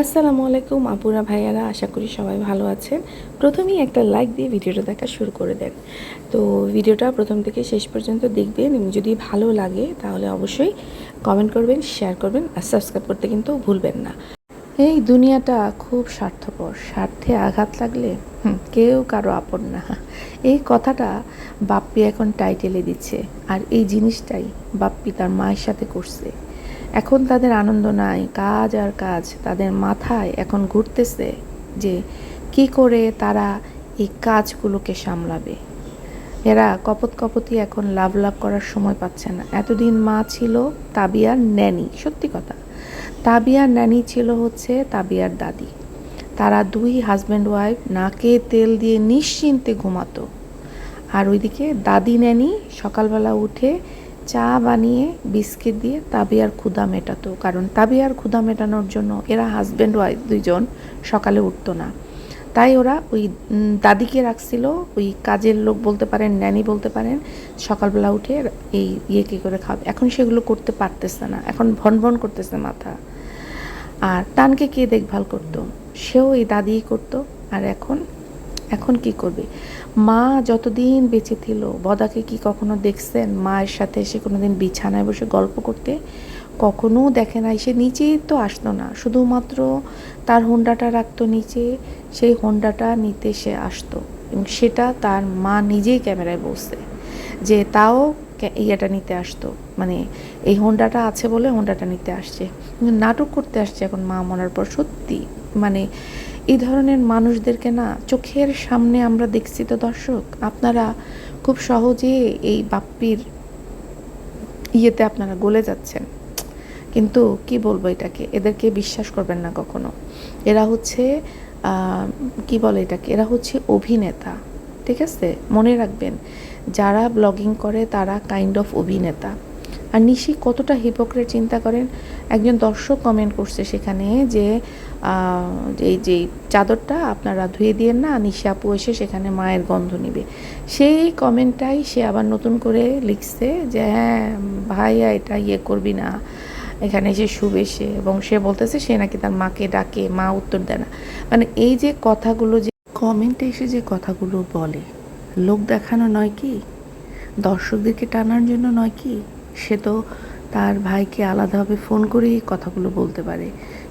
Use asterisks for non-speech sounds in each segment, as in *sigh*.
আসসালামু আলাইকুম আপুরা, ভাইয়ারা, আশা করি সবাই ভালো আছেন। প্রথমেই একটা লাইক দিয়ে ভিডিওটা দেখা শুরু করে দেন। তো ভিডিওটা প্রথম থেকে শেষ পর্যন্ত দেখবেন এবং যদি ভালো লাগে তাহলে অবশ্যই কমেন্ট করবেন শেয়ার করবেন আর সাবস্ক্রাইব করতে কিন্তু ভুলবেন না। এই দুনিয়াটা খুব স্বার্থপর, স্বার্থে আঘাত লাগলে কেউ কারও আপন না। এই কথাটা বাপ্পি এখন টাইটেলে দিচ্ছে আর এই জিনিসটাই বাপ্পি তার মায়ের সাথে করছে। এখন তাদের আনন্দ নাই, কাজ আর কাজ তাদের মাথায় এখন ঘুরতেছে যে কি করে তারা এই কাজগুলোকে সামলাবে। এরা কপত কপতি এখন লাভ লাভ করার সময় পাচ্ছে না। এতদিন মা ছিল তাবিয়ার ন্যানি, সত্যি কথা। তাবিয়ার ন্যানি ছিল হচ্ছে তাবিয়ার দাদি। তারা দুই হাজব্যান্ড ওয়াইফ নাকে তেল দিয়ে নিশ্চিন্তে ঘুমাতো। আর ওইদিকে দাদি ন্যানি সকালবেলা উঠে চা বানিয়ে বিস্কিট দিয়ে তাবিয়ার ক্ষুদা মেটাতো। কারণ তাবিয়ার ক্ষুদা মেটানোর জন্য এরা হাজব্যান্ড ওয়াইফ দুইজন সকালে উঠতো না। তাই ওরা ওই দাদিকে রাখছিল। ওই কাজের লোক বলতে পারেন ন্যানি বলতে পারেন, সকালবেলা উঠে এই ইয়ে কী করে খাবে এখন সেগুলো করতে পারতেছে না। এখন ভন ভন করতেছে মাথা। আর তানকে কে দেখভাল করতো? সেও এই দাদিই করতো। আর এখন এখন কি করবে? মা যতদিন বেঁচে ছিল, বদাকে কি কখনো দেখছেন? মায়ের সাথে সে কোনোদিন বিছানায় বসে গল্প করতে? কখনো দেখে নাই। সে নিচেই তো আসতো না। শুধুমাত্র তার হোন্ডাটা রাখতো নিচে, সেই হোন্ডাটা নিতে সে আসতো। এবং সেটা তার মা নিজেই ক্যামেরায় বলছে যে তাও ইয়েটা নিতে আসতো। মানে এই হোন্ডাটা আছে বলে হোন্ডাটা নিতে আসছে। নাটক করতে আসছে এখন মা মরার পর সত্যি। মানে এই ধরনের মানুষদেরকে না চোখের সামনে আমরা দেখছি তো দর্শক, আপনারা খুব সহজে এই বাপ্পির ইয়েতে আপনারা গলে যাচ্ছেন। কিন্তু কি বলব এটাকে? এদেরকে বিশ্বাস করবেন না কখনো। এরা হচ্ছে কি বলে এটাকে? এরা হচ্ছে অভিনেতা, ঠিক আছে? মনে রাখবেন, যারা ব্লগিং করে তারা কাইন্ড অফ অভিনেতা। আর নিশি কতটা হিপোক্রেট চিন্তা করেন? একজন দর্শক কমেন্ট করছে সেখানে যে এই যে চাদরটা আপনারা ধুয়ে দিয়েন না, নিশি আপু এসে সেখানে মায়ের গন্ধ নিবে। সেই কমেন্টটাই সে আবার নতুন করে লিখছে যে হ্যাঁ ভাইয়া এটা ইয়ে করবি না। এখানে এসে শুবে সে এবং সে বলতেছে সে নাকি তার মাকে ডাকে, মা উত্তর দেয় না। মানে এই যে কথাগুলো যে কমেন্টে এসে যে কথাগুলো বলে, লোক দেখানো নয় কি? দর্শকদেরকে টানার জন্য নয় কি? সে তো তার ভাইকে আলাদাভাবে ফোন করেই কথাগুলো বলতে পারে।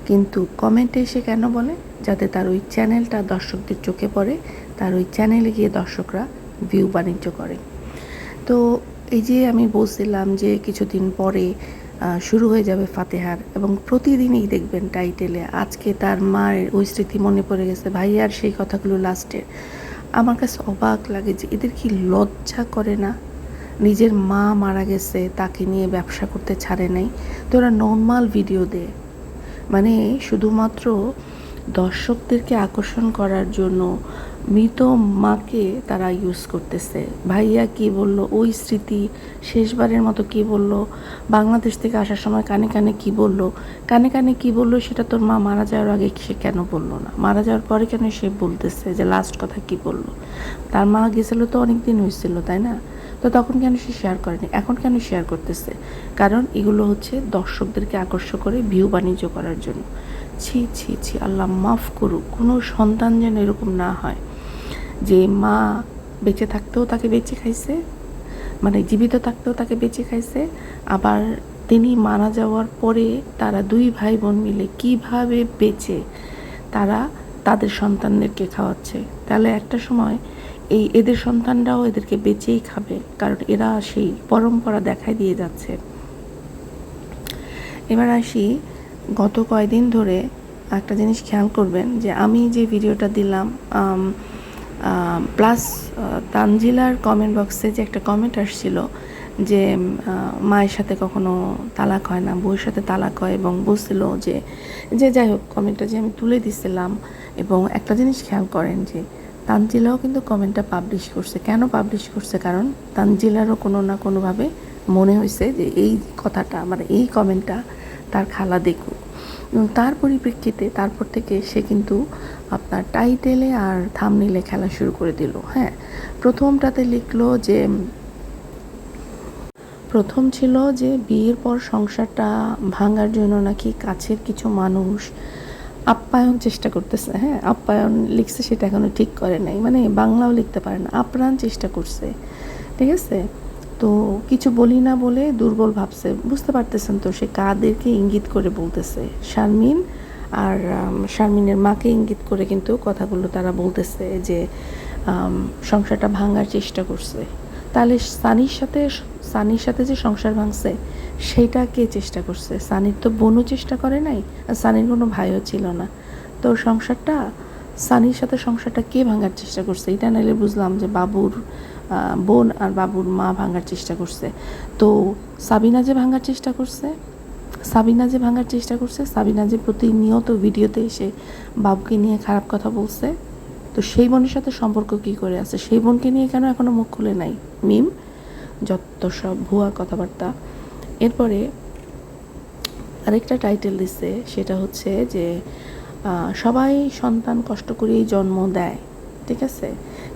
কিন্তু কমেন্টে এসে কেন বলে? যাতে তার ওই চ্যানেলটা দর্শকদের চোখে পড়ে, তার ওই চ্যানেলে গিয়ে দর্শকরা ভিউ বাণিজ্য করে। তো এই যে আমি বলছিলাম যে কিছুদিন পরে শুরু হয়ে যাবে ফাতেহার এবং প্রতিদিনই দেখবেন টাইটেলে, আজকে তার মায়ের ওই স্মৃতি মনে পড়ে গেছে ভাইয়ার সেই কথাগুলো লাস্টের। আমার কাছে অবাক লাগে যে এদের কি লজ্জা করে না? নিজের মা মারা গেছে, তাকে নিয়ে ব্যবসা করতে ছাড়ে নাই। তো ওরা নর্মাল ভিডিও দেয়। মানে শুধুমাত্র দর্শকদেরকে আকর্ষণ করার জন্য মৃত মাকে তারা ইউজ করতেছে। ভাইয়া কি বলল? ওই স্মৃতি শেষবারের মতো কি বলল? বাংলাদেশ থেকে আসার সময় কানে কানে কি বলল? কানে কানে কি বলল সেটা তোর মা মারা যাওয়ার আগে সে কেন বলল না? মারা যাওয়ার পরে কেন সে বলতেছে যে লাস্ট কথা কি বলল? তার মা গেছিল তো অনেক দিন হয়েছিল, তাই না? তো তখন কেন সে শেয়ার করেনি? এখন কেন শেয়ার করতেছে? কারণ এগুলো হচ্ছে দর্শকদেরকে আকর্ষণ করে ভিউ বাণিজ্য করার জন্য। ছি ছি ছি, আল্লাহ মাফ করুক। কোনো সন্তান যেন এরকম না হয় যে মা বেঁচে থাকতেও তাকে বেঁচে খাইছে মানে জীবিত থাকতেও তাকে বেঁচে খাইছে, আবার তিনি মারা যাওয়ার পরে তারা দুই ভাই বোন মিলে কীভাবে বেঁচে তারা তাদের সন্তানদেরকে খাওয়াচ্ছে? তাহলে একটা সময় এই এদের সন্তানরাও এদেরকে বেঁচেই খাবে, কারণ এরা সেই পরম্পরা দেখায় দিয়ে যাচ্ছে। এবার আসি, গত কয়দিন ধরে একটা জিনিস খেয়াল করবেন যে আমি যে ভিডিওটা দিলাম প্লাস তানজিলার কমেন্ট বক্সে যে একটা কমেন্ট আসছিল যে মায়ের সাথে কখনো তালাক হয় না, বউয়ের সাথে তালাক হয় এবং বলছিল যে যে যাই হোক কমেন্টটা যে আমি তুলে দিছিলাম এবং একটা জিনিস খেয়াল করেন যে তানজিলাও কিন্তু কমেন্টটা পাবলিশ করছে। কেন পাবলিশ করছে? কারণ তানজিলারও কোনো না কোনোভাবে মনে হয়েছে যে এই কথাটা মানে এই কমেন্টটা তার খালা দেখুক। এবং তার পরিপ্রেক্ষিতে তারপর থেকে সে কিন্তু আপনার টাইটেলে আর থামনিলে খেলা শুরু করে দিল। হ্যাঁ প্রথমটাতে লিখলো যে, প্রথম ছিল যে বিয়ের পর সংসারটা ভাঙার জন্য নাকি কাছের কিছু মানুষ আপ্যায়ন চেষ্টা করতেছে হ্যাঁ? আপ্যায়ন লিখছে, সেটা এখনও ঠিক করে নাই। মানে বাংলাও লিখতে পারে না, আপ্রাণ চেষ্টা করছে। ঠিক আছে? তো কিছু বলি না বলে দুর্বল ভাবছে। বুঝতে পারতেছেন তো, সে কাদেরকে ইঙ্গিত করে বলতেছে? শারমিন আর শারমিনের মাকে ইঙ্গিত করে কিন্তু কথাগুলো তারা বলতেছে যে সংসারটা ভাঙার চেষ্টা করছে। তাহলে সানির সাথে সানির সাথে যে সংসার ভাঙছে সেটা কে চেষ্টা করছে? সানির তো বোনও চেষ্টা করে নাই, আর সানির কোনো ভাইও ছিল না। তো সংসারটা, সানির সাথে সংসারটা কে ভাঙার চেষ্টা করছে? এটা নাইলে বুঝলাম যে বাবুর বোন আর বাবুর মা ভাঙার চেষ্টা করছে। তো সাবিনা যে ভাঙার চেষ্টা করছে, সাবিনা যে ভাঙার চেষ্টা করছে, সাবিনা যে প্রতিনিয়ত ভিডিওতে এসে বাবুকে নিয়ে খারাপ কথা বলছে তো সেই বোনের সাথে সম্পর্ক কি করে আছে? সেই বোনকে নিয়ে কেন এখনও মুখ খুলে নাই? মিম, যত সব ভুয়া কথাবার্তা। এরপরে আরেকটা টাইটেল দিচ্ছে সেটা হচ্ছে যে সবাই সন্তান কষ্ট করেই জন্ম দেয়, ঠিক আছে?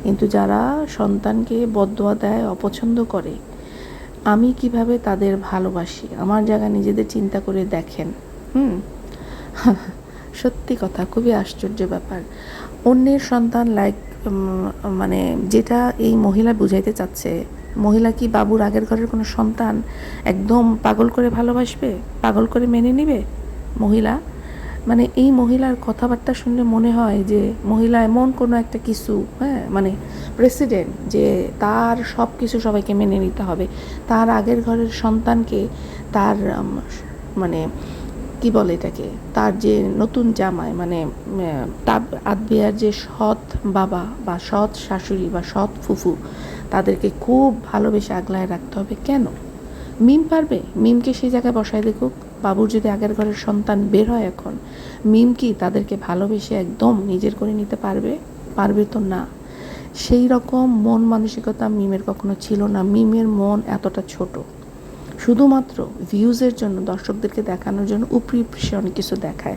কিন্তু যারা সন্তানকে বদোয়া দেয়, অপছন্দ করে, আমি কীভাবে তাদের ভালোবাসি? আমার জায়গা নিজেদের চিন্তা করে দেখেন, হুম? *laughs* সত্যি কথা, খুবই আশ্চর্য ব্যাপার। অন্যের সন্তান লাইক মানে যেটা এই মহিলা বুঝাইতে চাচ্ছে, মহিলা কি বাবুর আগের ঘরের কোনো সন্তান? একদম পাগল করে ভালোবাসবে? পাগল করে মেনে নেবে? মহিলা? মানে এই মহিলার কথাবার্তা শুনলে মনে হয় যে মহিলা এমন কোনো একটা কিছু হ্যাঁ মানে প্রেসিডেন্ট যে তার সব কিছু সবাইকে মেনে নিতে হবে। তার আগের ঘরের সন্তানকে তার মানে কি বলে এটাকে? তার যে নতুন জামাই মানে আদবিয়ার যে সৎ বাবা বা সৎ শাশুড়ি বা সৎ ফুফু, তাদেরকে খুব ভালোবেসে আগলায় রাখতে হবে। কেন? মিম পারবে? মিমকে সেই জায়গায় বসায় দেখুক। বাবুর যদি আগের ঘরের সন্তান বের হয় এখন, মিম কি তাদেরকে ভালোবেসে একদম নিজের করে নিতে পারবে? পারবে তো না। সেই রকম মন মানসিকতা মিমের কখনো ছিল না। মিমের মন এতটা ছোট। শুধুমাত্র ভিউজের জন্য, দর্শকদেরকে দেখানোর জন্য উপরি অনেক কিছু দেখায়।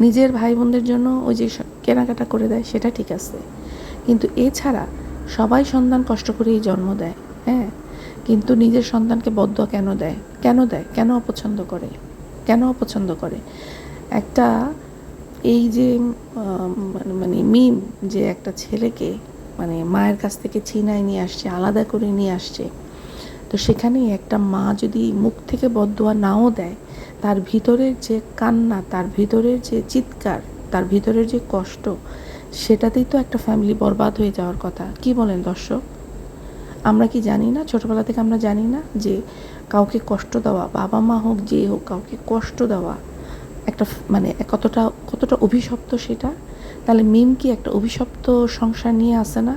নিজের ভাই বোনদের জন্য ওই যে কেনাকাটা করে দেয়, সেটা ঠিক আছে। কিন্তু এছাড়া সবাই সন্তান কষ্ট করেই জন্ম দেয় হ্যাঁ? কিন্তু নিজের সন্তানকে বদ্ধ কেন দেয়? কেন দেয়? কেন অপছন্দ করে? কেন অপছন্দ করে? একটা এই যে মানে- মানে মিম যে একটা ছেলেকে মানে মায়ের কাছ থেকে ছিনায় নিয়ে আসছে, আলাদা করে নিয়ে আসছে তো সেখানে একটা মা যদি মুখ থেকে বদোয়া নাও দেয়, তার ভিতরের যে কান্না, তার ভিতরের যে চিৎকার, তার ভিতরের যে কষ্ট, সেটাতেই তো একটা ফ্যামিলি বরবাদ হয়ে যাওয়ার কথা। কি বলেন দর্শক? আমরা কি জানি না? ছোটবেলা থেকে আমরা জানি না যে কাউকে কষ্ট দেওয়া, বাবা মা হোক, যে হোক, কাউকে কষ্ট দেওয়া একটা মানে কতটা কতটা অভিশপ্ত সেটা? তাহলে মিম কি একটা অভিশপ্ত সংসার নিয়ে আসে না?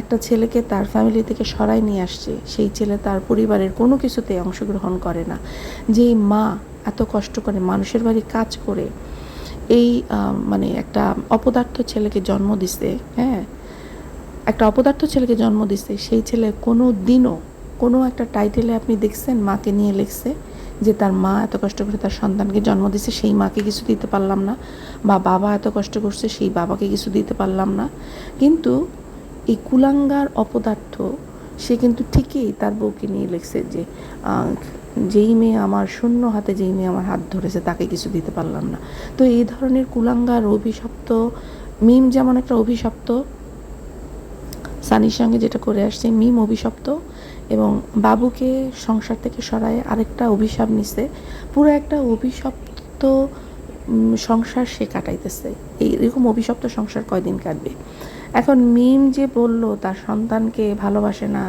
একটা ছেলেকে তার ফ্যামিলি থেকে সরাই নিয়ে আসছে। সেই ছেলে তার পরিবারের কোনো কিছুতে অংশগ্রহণ করে না। যে মা এত কষ্ট করে মানুষের বাড়ি কাজ করে, এই মানে একটা অপদার্থ ছেলেকে জন্ম দিছে হ্যাঁ? একটা অপদার্থ ছেলেকে জন্ম দিছে, সেই ছেলে কোনো দিনও কোনো একটা টাইটেলে আপনি দেখছেন মাকে নিয়ে লিখছে যে তার মা এত কষ্ট করে তার সন্তানকে জন্ম দিছে, সেই মাকে কিছু দিতে পারলাম না। বা বাবা এত কষ্ট করছে, সেই বাবাকে কিছু দিতে পারলাম না। কিন্তু এই কুলাঙ্গার অপদার্থ, সে কিন্তু ঠিকই তার বউকে নিয়ে লিখছে যে যেই মেয়ে আমার শূন্য হাতে, যেই মেয়ে আমার হাত ধরেছে, তাকে কিছু দিতে পারলাম না। তো এই ধরনের কুলাঙ্গার অভিশপ্ত, মিম যেমন একটা অভিশপ্ত, সানির সঙ্গে যেটা করে আসছে, মিম অভিশপ্ত এবং বাবুকে সংসার থেকে সরায় আরেকটা অভিশাপ নিছে। পুরো একটা অভিশপ্ত সংসার সে কাটাইতেছে। এই এরকম অভিশপ্ত সংসার কয়দিন কাটবে? এখন মিম যে বলল, তার সন্তানকে ভালোবাসে না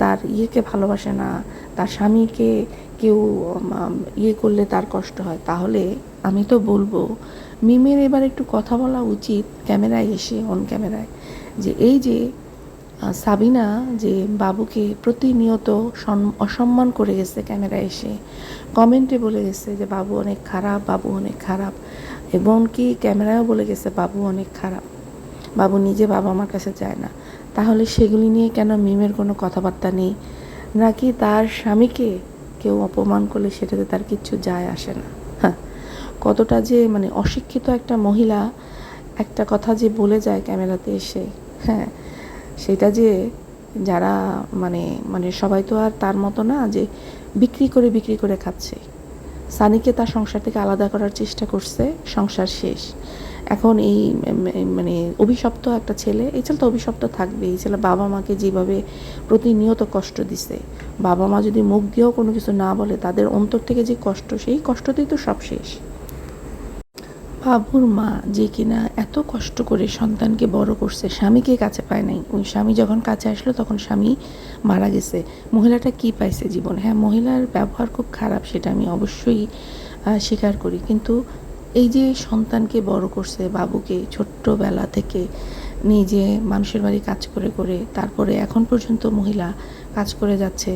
তার ইয়েকে ভালোবাসে না, তার স্বামীকে কেউ ইয়ে করলে তার কষ্ট হয়, তাহলে আমি তো বলব মিমের এবার একটু কথা বলা উচিত ক্যামেরায় এসে অন ক্যামেরায়, যে এই যে সাবিনা যে বাবুকে প্রতিনিয়ত অসম্মান করে গেছে ক্যামেরায় এসে কমেন্টে বলে গেছে যে, বাবু অনেক খারাপ, বাবু অনেক খারাপ, এবং কি ক্যামেরায়ও বলে গেছে, বাবু অনেক খারাপ। বাবু নিজে বাবা আমার কাছে যায় না। তাহলে সেগুলি নিয়ে কেন মিমের কোনো কথাবার্তা নেই? নাকি তার স্বামীকে কেউ অপমান করলে সেটাতে তার কিচ্ছু যায় আসে না? হ্যাঁ কতটা যে মানে অশিক্ষিত একটা মহিলা একটা কথা যে বলে যায় ক্যামেরাতে এসে হ্যাঁ সেটা যে যারা মানে মানে সবাই তো আর তার মতো না যে বিক্রি করে বিক্রি করে খাচ্ছে। সানিকে তার সংসার থেকে আলাদা করার চেষ্টা করছে, সংসার শেষ। এখন এই মানে অভিশপ্ত একটা ছেলে, এই ছেলে তো অভিশপ্ত থাকবে এই ছেলে বাবা মাকে যেভাবে প্রতিনিয়ত কষ্ট দিছে, বাবা মা যদি মুখ দিয়েও কোনো কিছু না বলে, তাদের অন্তর থেকে যে কষ্ট, সেই কষ্টতেই তো সব শেষ। বাবুর মা যে কিনা এত কষ্ট করে সন্তানকে বড় করছে, স্বামীকে কাছে পায় নাই। ওই স্বামী যখন কাছে আসলো, তখন স্বামী মারা গেছে। মহিলাটা কি পাইছে জীবন? হ্যাঁ মহিলার ব্যবহার খুব খারাপ, সেটা আমি অবশ্যই স্বীকার করি। কিন্তু এই যে সন্তানকে বড় করছে, বাবুকে ছোট্টবেলা থেকে নিজে মানুষের বাড়ি কাজ করে করে, তারপরে এখন পর্যন্ত মহিলা কাজ করে যাচ্ছে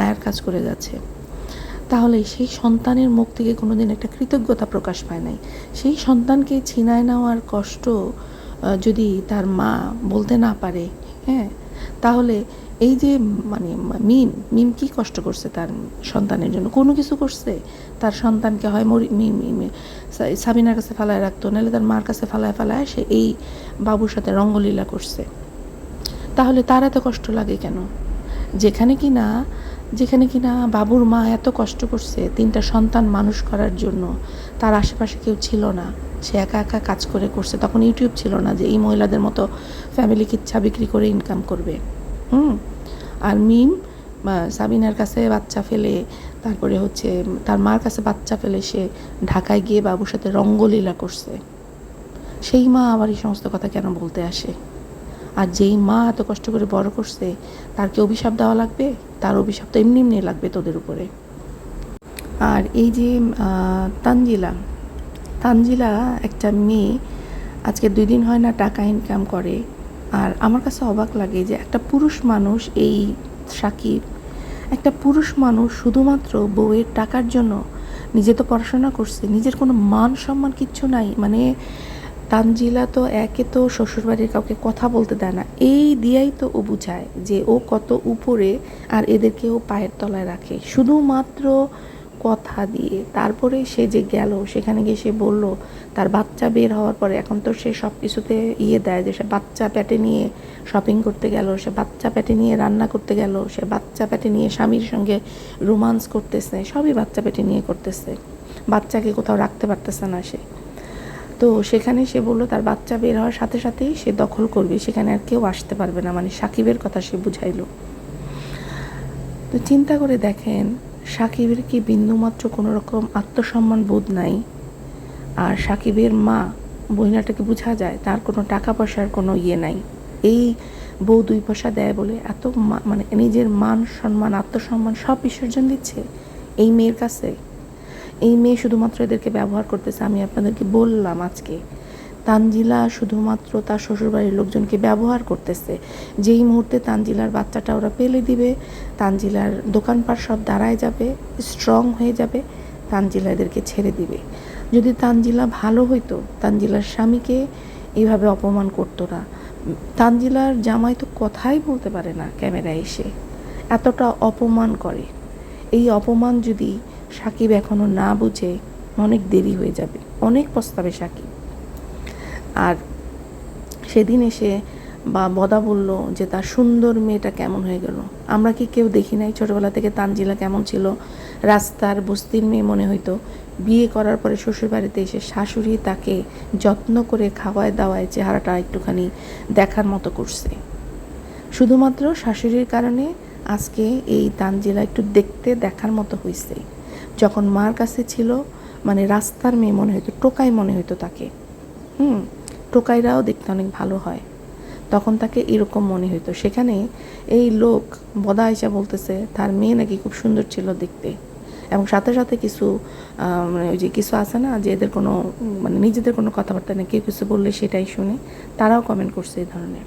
আয়ার কাজ করে যাচ্ছে, তাহলে সেই সন্তানের মুখ থেকে কোনোদিন একটা কৃতজ্ঞতা প্রকাশ পায় নাই। সেই সন্তানকে ছিনায় নেওয়ার কষ্ট যদি তার মা বলতে না পারে হ্যাঁ তাহলে এই যে মানে মিম মিম কি কষ্ট করছে তার সন্তানের জন্য? কোনো কিছু করছে? তার সন্তানকে হয় মরি, মিম সাবিনার কাছে ফালায় রাখতো, নাহলে তার মার কাছে ফালায় ফালায় সে এই বাবুর সাথে রঙ্গলীলা করছে। তাহলে তার এত কষ্ট লাগে কেন? যেখানে কি না, যেখানে কি না বাবুর মা এত কষ্ট করছে তিনটা সন্তান মানুষ করার জন্য, তার আশেপাশে কেউ ছিল না। সে একা একা কাজ করে করছে। তখন ইউটিউব ছিল না যে এই মহিলাদের মতো ফ্যামিলি ইচ্ছা বিক্রি করে ইনকাম করবে। হুম? আর মিম সাবিনার কাছে বাচ্চা ফেলে, তারপরে হচ্ছে তার মার কাছে বাচ্চা ফেলে সে ঢাকায় গিয়ে বাবুর সাথে রঙ্গলীলা করছে। সেই মা আবার এই সমস্ত কথা কেন বলতে আসে? আর যেই মা এত কষ্ট করে বড় করছে, তার কি অভিশাপ দেওয়া লাগবে? তার অভিশাপ তো এমনি এমনি লাগবে তোদের উপরে। আর এই যে তানজিলা তানজিলা একটা মেয়ে, আজকে দুই দিন হয় না টাকা ইনকাম করে। আর আমার কাছে অবাক লাগে যে একটা পুরুষ মানুষ এই সাকিব, একটা পুরুষ মানুষ শুধুমাত্র বউয়ের টাকার জন্য নিজে তো পড়াশোনা করছে, নিজের কোনো মান সম্মান কিচ্ছু নাই মানে তানজিলা তো একে তো শ্বশুরবাড়ির কাউকে কথা বলতে দেয় না। এই দিয়াই তো ও বুঝায় যে ও কত উপরে আর এদেরকে ও পায়ের তলায় রাখে। শুধুমাত্র কথা দিয়ে তারপরে সে যে গেল, সেখানে গিয়ে সে বলল, তার বাচ্চা বের হওয়ার পরে এখন তো সে সব কিছুতে ইয়ে দেয় যে সে বাচ্চা প্যাটে নিয়ে শপিং করতে গেল, সে বাচ্চা প্যাটে নিয়ে রান্না করতে গেল, সে বাচ্চা প্যাটে নিয়ে স্বামীর সঙ্গে রোমান্স করতেছে, সবই বাচ্চা প্যাটে নিয়ে করতেছে। বাচ্চাকে কোথাও রাখতে পারতেছে না সে। তো সেখানে সে বলল, তার বাচ্চা বের হওয়ার সাথে সাথেই সে দখল করবে, সেখানে আর কেউ আসতে পারবে না। মানে সাকিবের কথা সে বুঝাইলো। তো চিন্তা করে দেখেন সাকিবের কি বিন্দুমাত্র কোনো রকম আত্মসম্মান বোধ নাই? আর সাকিবের মা বহিনাটাকে বোঝা যায় তার কোনো টাকা পয়সার কোনো ইয়ে নাই। এই বউ দুই পয়সা দেয় বলে এত মানে নিজের মান, সম্মান, আত্মসম্মান সব বিসর্জন দিচ্ছে এই মেয়ের কাছে? এই মেয়ে শুধুমাত্র এদেরকে ব্যবহার করতেছে, আমি আপনাদেরকে বললাম আজকে। তানজিলা শুধুমাত্র তার শ্বশুরবাড়ির লোকজনকে ব্যবহার করতেছে। যেই মুহূর্তে তানজিলার বাচ্চাটা ওরা পেলে দিবে, তানজিলার দোকানপাট সব দাঁড়ায় যাবে স্ট্রং হয়ে যাবে, তানজিলা এদেরকে ছেড়ে দিবে। যদি তানজিলা ভালো হইতো, তানজিলার স্বামীকে এইভাবে অপমান করতো না। তানজিলার জামাই তো কথাই বলতে পারে না ক্যামেরায় এসে। এতটা অপমান করে। এই অপমান যদি সাকিব এখনও না বুঝে, অনেক দেরি হয়ে যাবে। অনেক প্রস্তাবে সাকিব। আর সেদিন এসে বা বদা বলল যে, তার সুন্দর মেয়েটা কেমন হয়ে গেল? আমরা কি কেউ দেখি নাই ছোটবেলা থেকে তানজিলা কেমন ছিল? রাস্তার বস্তির মেয়ে মনে হইতো, বিয়ে করার পরে শ্বশুরবাড়িতে এসে শাশুড়ি তাকে যত্ন করে খাওয়ায় দাওয়ায় চেহারাটা একটুখানি দেখার মতো করছে। শুধুমাত্র শাশুড়ির কারণে আজকে এই তানজিলা একটু দেখতে দেখার মতো হয়েছে যখন মার কাছে ছিল মানে রাস্তার মেয়ে মনে হইতো টোকাই মনে হইতো তাকে। হুম টোকাইরাও দেখতে অনেক ভালো হয়। তখন তাকে এরকম মনে হইতো। সেখানে এই লোক বদা আইসা বলতেছে, তার মেয়ে নাকি খুব সুন্দর ছিল দেখতে। এবং সাথে সাথে কিছু মানে ওই যে কিছু আছে না, যে এদের কোনো মানে নিজেদের কোনো কথাবার্তা নেই কেউ কিছু বললে সেটাই শুনে তারাও কমেন্ট করছে এই ধরনের।